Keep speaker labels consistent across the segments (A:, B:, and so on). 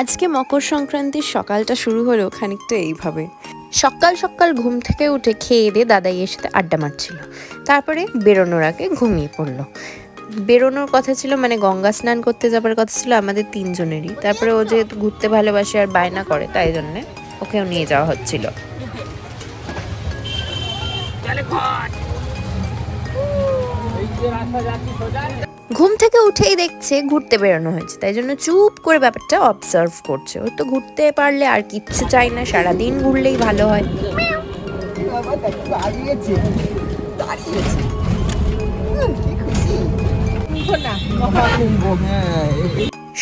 A: আজকে মকর সংক্রান্তির সকালটা শুরু হলো খানিকটা এইভাবে। সকাল সকাল ঘুম থেকে উঠে খেয়ে দিয়ে দাদাইয়ের সাথে আড্ডা মারছিল। তারপরে বেরোনোর আগে ঘুমিয়ে পড়ল। বেরোনোর কথা ছিল মানে গঙ্গা স্নান করতে যাবার কথা ছিল আমাদের তিনজনেরই। তারপরে ও যেহেতু ঘুরতে ভালোবাসে আর বায়না করে তাই জন্যে ওকেও নিয়ে যাওয়া হচ্ছিল। ঘুম থেকে উঠেই দেখছে ঘুরতে বেরোনো হয়েছে, তাই জন্য চুপ করে ব্যাপারটা অবজার্ভ করছে। ও তো ঘুরতে পারলে আর কিচ্ছু চাই না, সারাদিন ঘুরলেই ভালো হ্যাঁ।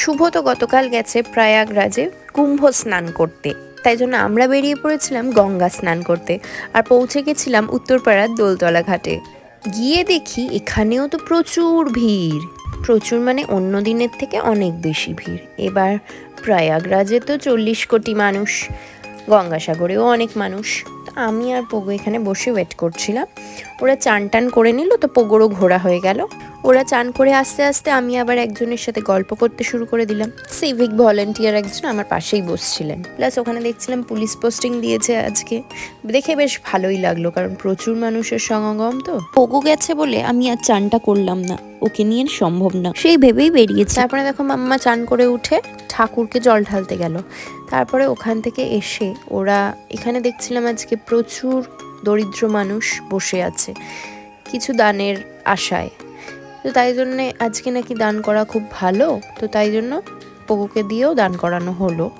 A: শুভ তো গতকাল গেছে প্রয়াগরাজে কুম্ভ স্নান করতে, তাই জন্য আমরা বেরিয়ে পড়েছিলাম গঙ্গা স্নান করতে, আর পৌঁছে গেছিলাম উত্তরপাড়ার দোলতলা ঘাটে গিয়ে দেখি এখানেও তো প্রচুর ভিড়। প্রচুর মানে অন্য দিনের থেকে অনেক বেশি ভিড়। এবার প্রয়াগরাজে তো চল্লিশ কোটি মানুষ। গঙ্গাসাগরেও অনেক মানুষ। আমি আর পোগো এখানে বসে ওয়েট করছিলাম। ওরা চান টান করে নিল তো পোগোরও ঘোরা হয়ে গেল। ওরা চান করে আস্তে আস্তে আমি আবার একজনের সাথে গল্প করতে শুরু করে দিলাম। সিভিক ভলেন্টিয়ার একজন আমার পাশেই বসছিলেন। প্লাস ওখানে দেখছিলাম পুলিশ পোস্টিং দিয়েছে আজকে। দেখে বেশ ভালোই লাগল কারণ প্রচুর মানুষের সমাগম তো। পোগো গেছে বলে আমি আর চানটা করলাম না। ওকে নিয়ে সম্ভব না। সেই ভেবেই বেরিয়েছে। তারপরে দেখো মাম্মা চান করে উঠে ঠাকুরকে জল ঢালতে গেল। তারপরে ওখান থেকে এসে ওরা এখানে দেখছিলাম আজকে প্রচুর দরিদ্র মানুষ বসে আছে, কিছু দানের আশায়। তো তাই জন্যে আজকে নাকি দান করা খুব ভালো, তো তাই জন্য পগুকে দিয়েও দান করানো হলো।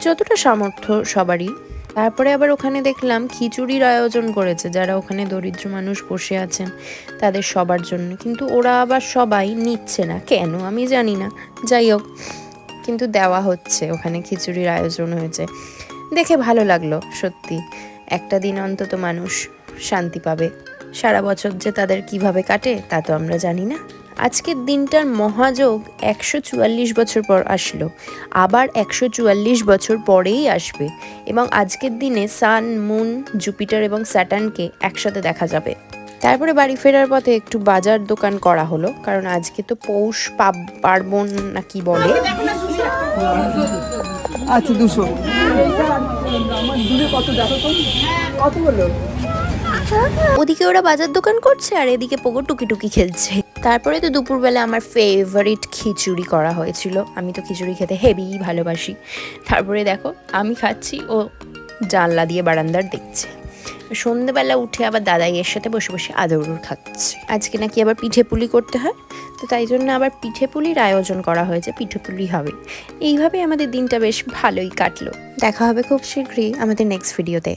A: যতটা সামর্থ্য সবারই। তারপরে আবার ওখানে দেখলাম খিচুড়ির আয়োজন করেছে, যারা ওখানে দরিদ্র মানুষ বসে আছেন তাদের সবার জন্য। কিন্তু ওরা আবার সবাই নিচ্ছে না। কেন? আমি জানি না। যাই হোক। কিন্তু দেওয়া হচ্ছে। ওখানে খিচুড়ির আয়োজন হয়েছে। দেখে ভালো লাগল, সত্যি। একটা দিন অন্তত মানুষ শান্তি পাবে। সারা বছর যে তাদের কীভাবে কাটে, তা তো আমরা জানি না। আজকের দিনটার মহাযোগ একশো চুয়াল্লিশ বছর পর আসলো। আবার একশো চুয়াল্লিশ বছর পরেই আসবে। এবং আজকের দিনে সান, মুন, জুপিটার এবং স্যাটার্নকে একসাথে দেখা যাবে। তারপরে বাড়ি ফেরার পথে একটু বাজার দোকান করা হলো। কারণ আজকে তো পৌষ পার্বণ না কি বলে।
B: আচ্ছা দুশো। কত হলো?
A: ওদিকে ওরা বাজার দোকান করছে আর এদিকে পোগো টুকি টুকি খেলছে। তারপরে তো দুপুরবেলা আমার ফেভারিট খিচুড়ি করা হয়েছিল। আমি তো খিচুড়ি খেতে হেভি ভালোবাসি। তারপরে দেখো, আমি খাচ্ছি ও জানলা দিয়ে বারান্দার দেখছে। সন্ধেবেলা উঠে আবার দাদাইয়ের সাথে বসে বসে আদৌড় খাচ্ছে। আজকে নাকি আবার পিঠে পুলি করতে হয়, তো তাই জন্য আবার পিঠে পুলির আয়োজন করা হয়েছে, পিঠে পুলি হবে। এইভাবে আমাদের দিনটা বেশ ভালোই কাটলো। দেখা হবে খুব শীঘ্রই আমাদের নেক্সট ভিডিওতে